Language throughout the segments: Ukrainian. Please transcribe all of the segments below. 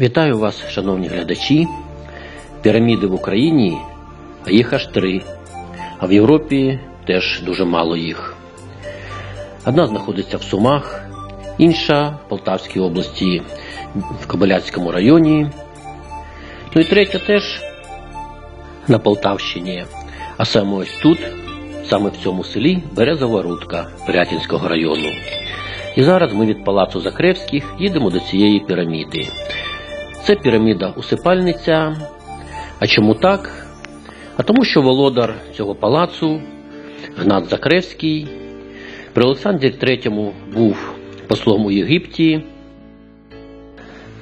Вітаю вас, шановні глядачі. Піраміди в Україні, а їх аж три. А в Європі теж дуже мало їх. Одна знаходиться в Сумах, інша в Полтавській області в Кобиляцькому районі. Ну і третя теж на Полтавщині. А саме ось тут, саме в цьому селі, Березова Рудка Пирятинського району. І зараз ми від Палацу Закревських їдемо до цієї піраміди. Це піраміда усипальниця. А чому так? А тому, що володар цього палацу, Гнат Закревський, при Олександрі III був послом у Єгипті.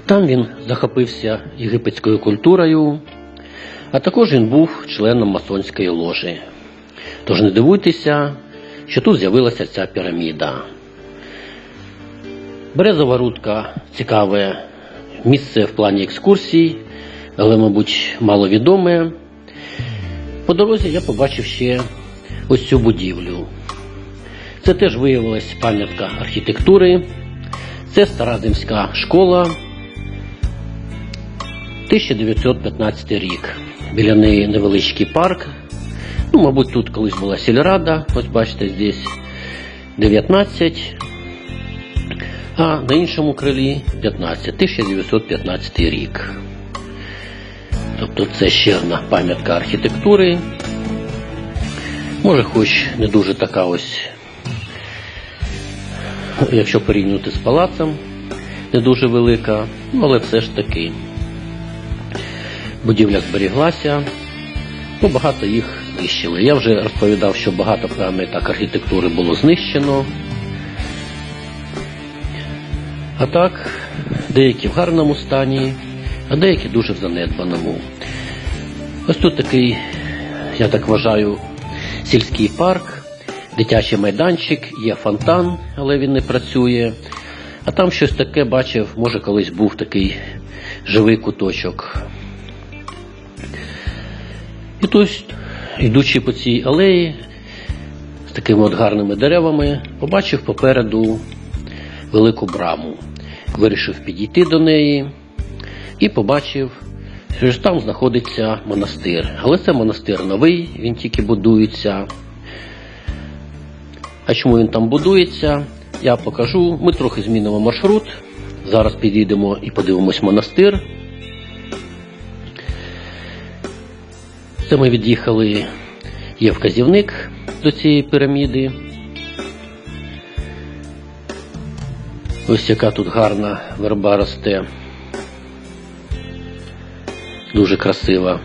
Там він захопився єгипетською культурою, а також він був членом масонської ложі. Тож не дивуйтеся, що тут з'явилася ця піраміда. Березова рудка цікаве місце в плані екскурсій, але, мабуть, маловідоме. По дорозі я побачив ще ось цю будівлю. Це теж виявилась пам'ятка архітектури. Це стара земська школа. 1915 рік. Біля неї невеличкий парк. Ну, мабуть, тут колись була сільрада. Ось бачите, здесь 19. А на іншому крилі 15, 1915 рік. Тобто це ще одна пам'ятка архітектури. Може, хоч не дуже така ось, якщо порівнювати з палацем, не дуже велика, але все ж таки. Будівля зберіглася, ну, багато їх знищили. Я вже розповідав, що багато пам'яток архітектури було знищено. А так, деякі в гарному стані, а деякі дуже в занедбаному. Ось тут такий, я так вважаю, сільський парк, дитячий майданчик, є фонтан, але він не працює. А там щось таке бачив, може колись був такий живий куточок. І тут, йдучи по цій алеї з такими от гарними деревами, побачив попереду велику браму. Вирішив підійти до неї і побачив, що там знаходиться монастир. Але це монастир новий, він тільки будується. А чому він там будується, я покажу. Ми трохи змінимо маршрут. Зараз підійдемо і подивимось монастир. Це ми від'їхали, є вказівник до цієї піраміди. Ось яка тут гарна верба росте. Дуже красива.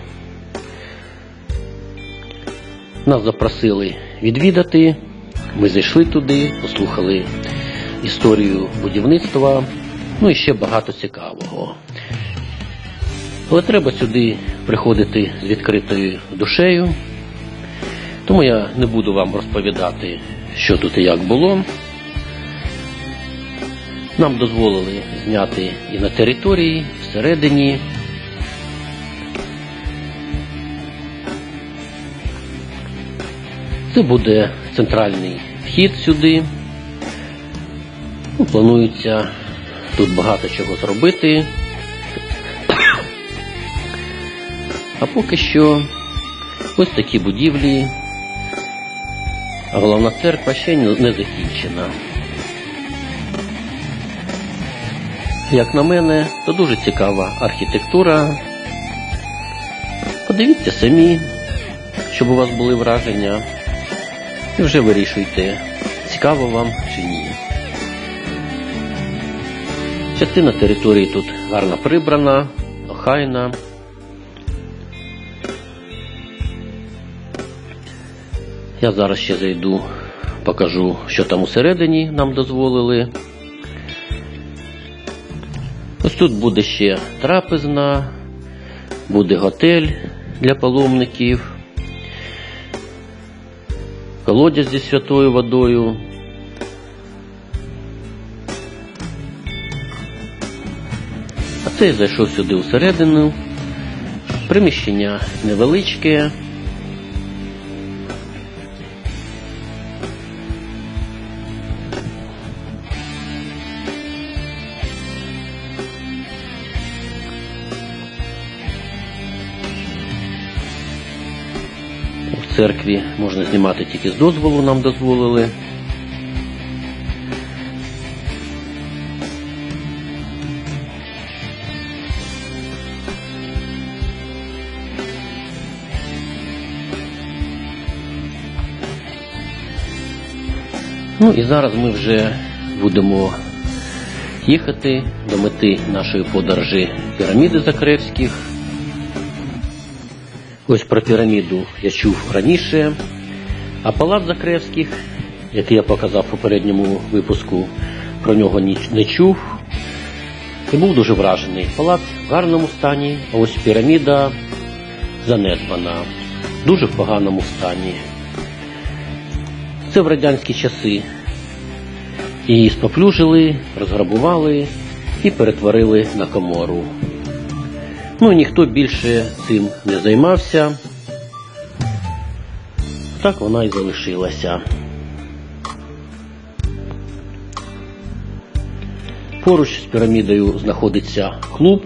Нас запросили відвідати. Ми зайшли туди, послухали історію будівництва, ну і ще багато цікавого. Але треба сюди приходити з відкритою душею, тому я не буду вам розповідати, що тут і як було. Нам дозволили зняти і на території, всередині. Це буде центральний вхід сюди. Ну, планується тут багато чого зробити. А поки що ось такі будівлі. А головна церква ще не закінчена. Як на мене, то дуже цікава архітектура. Подивіться самі, щоб у вас були враження, і вже вирішуйте, цікаво вам чи ні. Частина території тут гарно прибрана, охайна. Я зараз ще зайду, покажу, що там усередині нам дозволили. Тут буде ще трапезна, буде готель для паломників, колодязь зі святою водою. А це зайшов сюди всередину. Приміщення невеличке. Церкві можна знімати тільки з дозволу, нам дозволили. Ну і зараз ми вже будемо їхати до мети нашої подорожі піраміди Закревських. Ось про піраміду я чув раніше, а палац Закревських, який я показав у попередньому випуску, про нього ніч- не чув. І був дуже вражений. Палац в гарному стані, а ось піраміда занедбана, дуже в поганому стані. Це в радянські часи. Її споплюжили, розграбували і перетворили на комору. Ну, ніхто більше цим не займався. Так вона і залишилася. Поруч з пірамідою знаходиться клуб,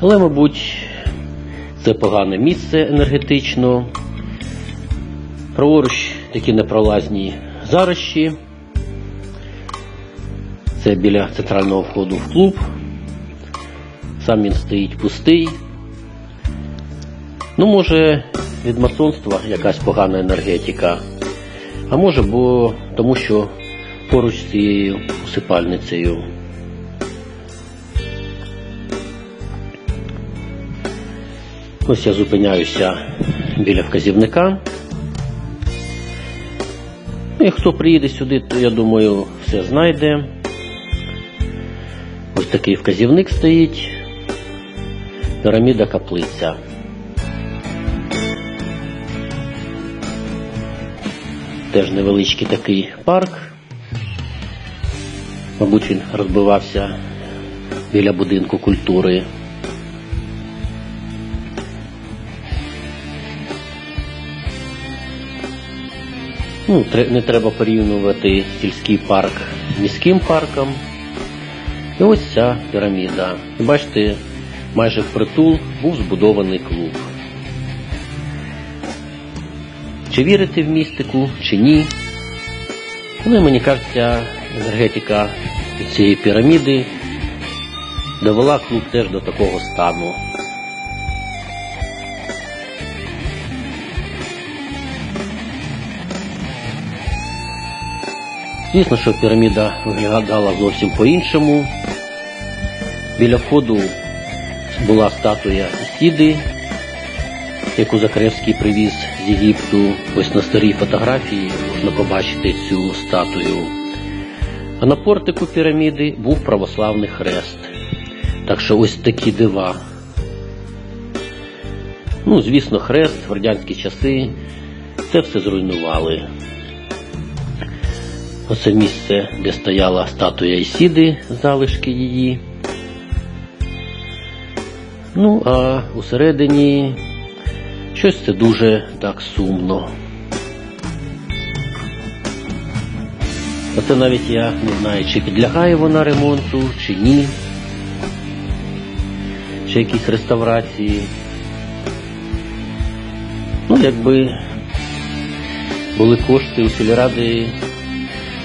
але, мабуть, це погане місце енергетично. Праворуч такі непролазні зарощі. Це біля центрального входу в клуб. Сам він стоїть пустий. Ну, може, від масонства якась погана енергетика. А може, бо тому що поруч з цією усипальницею. Ось я зупиняюся біля вказівника. Ну, і хто приїде сюди, то я думаю, все знайде. Ось такий вказівник стоїть. Піраміда каплиця. Теж невеличкий такий парк. Мабуть, він розбивався біля будинку культури. Ну, не треба порівнювати сільський парк з міським парком. І ось ця піраміда. Бачите, майже впритул був збудований клуб. Чи вірите в містику, чи ні? Ну, мені кажеться, енергетика цієї піраміди довела клуб теж до такого стану. Звісно, що піраміда виглядала зовсім по-іншому. Біля входу була статуя Ісіди, яку Закревський привіз з Єгипту. Ось на старій фотографії можна побачити цю статую. А на портику піраміди був православний хрест. Так що ось такі дива. Ну, звісно, хрест в радянські часи це все зруйнували. Оце місце, де стояла статуя Ісіди, залишки її. Ну, а усередині щось це дуже так сумно. Оце навіть я не знаю, чи підлягає вона ремонту, чи ні. Чи якісь реставрації. Ну, якби були кошти у сільради,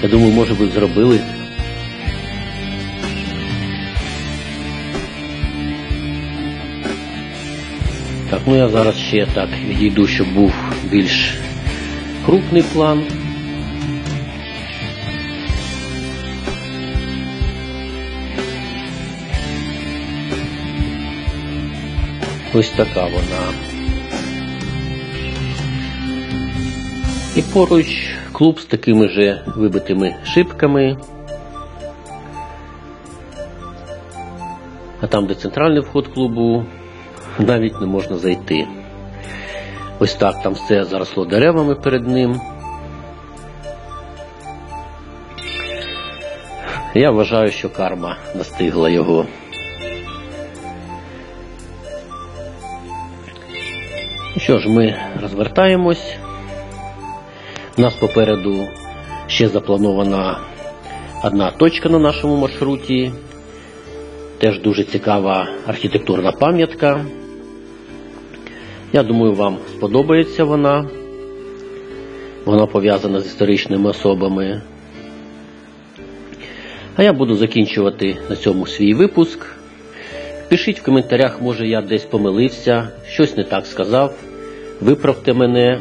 я думаю, може би зробили. Так, ну я зараз ще так відійду, щоб був більш крупний план. Ось така вона. І поруч клуб з такими же вибитими шибками. А там, де центральний вход клубу, навіть не можна зайти. Ось так там все заросло деревами перед ним. Я вважаю, що карма настигла його. Ну Що ж, ми розвертаємось. У нас попереду ще запланована одна точка на нашому маршруті. Теж дуже цікава архітектурна пам'ятка. Я думаю, вам сподобається вона. Вона пов'язана з історичними особами. А я буду закінчувати на цьому свій випуск. Пишіть в коментарях, може я десь помилився, щось не так сказав. Виправте мене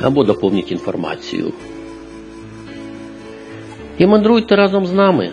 або доповніть інформацію. І мандруйте разом з нами.